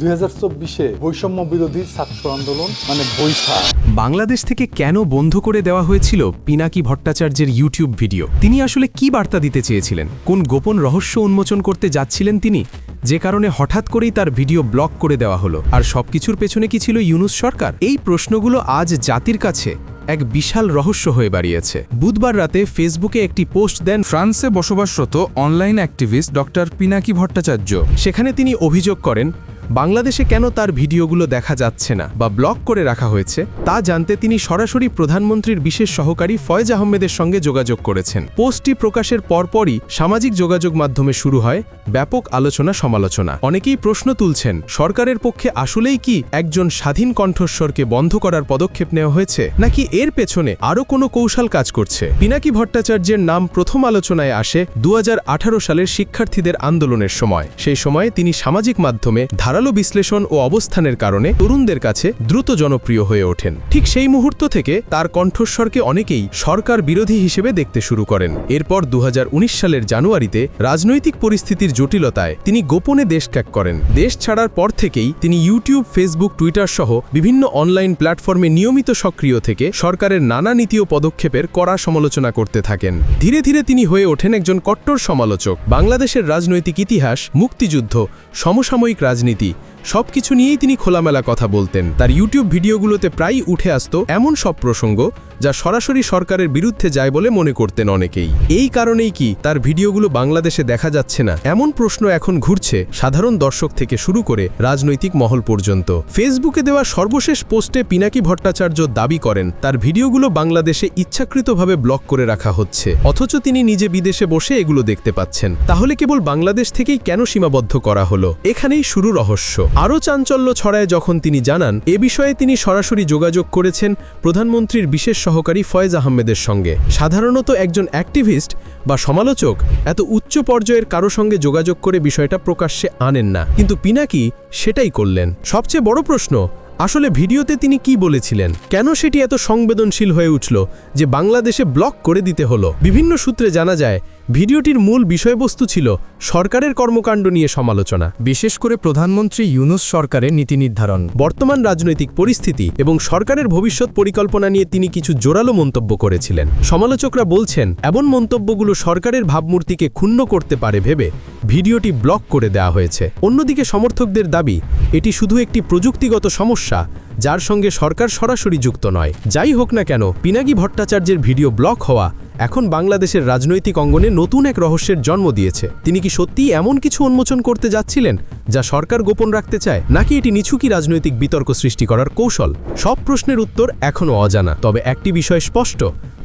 দুই হাজার চব্বিশে বৈষম্য বিরোধী ছাত্র আন্দোলন মানে বৈশা বাংলাদেশ থেকে কেন বন্ধ করে দেওয়া হয়েছিল পিনাকি ভট্টাচার্যের ইউটিউব ভিডিও? তিনি আসলে কি বার্তা দিতে চেয়েছিলেন? কোন গোপন রহস্য উন্মোচন করতে যাচ্ছিলেন তিনি? যে কারণে হঠাৎ করেই তার ভিডিও ব্লক করে দেওয়া হলো। আর সবকিছুর পেছনে কি ছিল ইউনুস সরকার? এই প্রশ্নগুলো আজ জাতির কাছে এক বিশাল রহস্য হয়ে বাড়িয়েছে বুধবার রাতে ফেসবুকে একটি পোস্ট দেন ফ্রান্সে বসবাসরত online activist doctor Pinaki Bhattacharya. সেখানে তিনি অভিযোগ করেন বাংলাদেশে কেন তার ভিডিওগুলো দেখা যাচ্ছে না বা ব্লক করে রাখা হয়েছে, তা জানতে তিনি সরাসরি প্রধানমন্ত্রীর বিশেষ সহকারী ফয়েজ আহমেদের সঙ্গে যোগাযোগ করেছেন। পোস্টটি প্রকাশের পরপরই সামাজিক যোগাযোগ মাধ্যমে শুরু হয়, ব্যাপক আলোচনা সমালোচনা। অনেকেই প্রশ্ন তুলছেন, সরকারের পক্ষে আসলেই কি একজন স্বাধীন কণ্ঠস্বরকে বন্ধ করার পদক্ষেপ নেওয়া হয়েছে, নাকি এর পেছনে আরও কোনো কৌশল কাজ করছে? পিনাকি ভট্টাচার্যের নাম প্রথম আলোচনায় আসে দু হাজার আঠারো সালের শিক্ষার্থীদের আন্দোলনের সময়। সেই সময়ে তিনি সামাজিক মাধ্যমে ধারালো বিশ্লেষণ ও অবস্থানের কারণে তরুণদের কাছে দ্রুত জনপ্রিয় হয়ে ওঠেন। ঠিক সেই মুহূর্ত থেকে তার কণ্ঠস্বরকে অনেকেই সরকার বিরোধী হিসেবে দেখতে শুরু করেন। এরপর দু হাজার উনিশ সালের জানুয়ারিতে রাজনৈতিক পরিস্থিতির জটিলতায় তিনি গোপনে দেশ ত্যাগ করেন। দেশ ছাড়ার পর থেকেই তিনি ইউটিউব, ফেসবুক, টুইটার সহ বিভিন্ন অনলাইন প্ল্যাটফর্মে নিয়মিত সক্রিয় থেকে সরকারের নানা নীতি ও পদক্ষেপের কড়া সমালোচনা করতে থাকেন। ধীরে ধীরে তিনি হয়ে ওঠেন একজন কট্টর সমালোচক। বাংলাদেশের রাজনৈতিক ইতিহাস, মুক্তিযুদ্ধ, সমসাময়িক রাজনীতি si সবকিছু নিয়েই তিনি খোলামেলা কথা বলতেন। তার ইউটিউব ভিডিওগুলোতে প্রায়ই উঠে আসত এমন সব প্রসঙ্গ যা সরাসরি সরকারের বিরুদ্ধে যায় বলে মনে করতেন অনেকেই। এই কারণেই কি তার ভিডিওগুলো বাংলাদেশে দেখা যাচ্ছে না? এমন প্রশ্ন এখন ঘুরছে সাধারণ দর্শক থেকে শুরু করে রাজনৈতিক মহল পর্যন্ত। ফেসবুকে দেওয়া সর্বশেষ পোস্টে পিনাকি ভট্টাচার্য দাবি করেন, তার ভিডিওগুলো বাংলাদেশে ইচ্ছাকৃতভাবে ব্লক করে রাখা হচ্ছে। অথচ তিনি নিজে বিদেশে বসে এগুলো দেখতে পাচ্ছেন। তাহলে কেবল বাংলাদেশ থেকেই কেন সীমাবদ্ধ করা হলো? এখানেই শুরু রহস্য। আরও চাঞ্চল্য ছড়ায় যখন তিনি জানান, এ বিষয়ে তিনি সরাসরি যোগাযোগ করেছেন প্রধানমন্ত্রীর বিশেষ সহকারী ফয়েজ আহমেদের সঙ্গে। সাধারণত একজন অ্যাক্টিভিস্ট বা সমালোচক এত উচ্চ পর্যায়ের কারও সঙ্গে যোগাযোগ করে বিষয়টা প্রকাশ্যে আনেন না। কিন্তু পিনাকি সেটাই করলেন। সবচেয়ে বড় প্রশ্ন, আসলে ভিডিওতে তিনি কি বলেছিলেন? কেন সেটি এত সংবেদনশীল হয়ে উঠল যে বাংলাদেশে ব্লক করে দিতে হলো? বিভিন্ন সূত্রে জানা যায় ভিডিওটির মূল বিষয়বস্তু ছিল সরকারের কর্মকাণ্ড নিয়ে সমালোচনা। বিশেষ করে প্রধানমন্ত্রী ইউনুস সরকারের নীতি নির্ধারণ। বর্তমান রাজনৈতিক পরিস্থিতি এবং সরকারের ভবিষ্যৎ পরিকল্পনা নিয়ে তিনি কিছু জোরালো মন্তব্য করেছিলেন। সমালোচকরা বলছেন, এমন মন্তব্যগুলো সরকারের ভাবমূর্তিকে ক্ষুণ্ণ করতে পারে ভেবে ভিডিওটি ব্লক করে দেওয়া হয়েছে। অন্যদিকে সমর্থকদের দাবি, এটি শুধু একটি প্রযুক্তিগত সমস্যা যার সঙ্গে সরকার সরাসরি যুক্ত নয়। যাই হোক না কেন, পিনাকি ভট্টাচার্যের ভিডিও ব্লক হওয়া এখন বাংলাদেশের রাজনৈতিক অঙ্গনে নতুন এক রহস্যের জন্ম দিয়েছে। তিনি কি সত্যিই এমন কিছু উন্মোচন করতে যাচ্ছিলেন, যা সরকার গোপন রাখতে চায়, নাকি এটি নিছুকি রাজনৈতিক বিতর্ক সৃষ্টি করার কৌশল? সব প্রশ্নের উত্তর এখনও অজানা। তবে একটি বিষয় স্পষ্ট,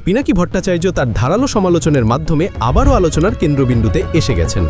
পিনাকি ভট্টাচার্য তার ধারালো সমালোচনের মাধ্যমে আবারও আলোচনার কেন্দ্রবিন্দুতে এসে গেছেন।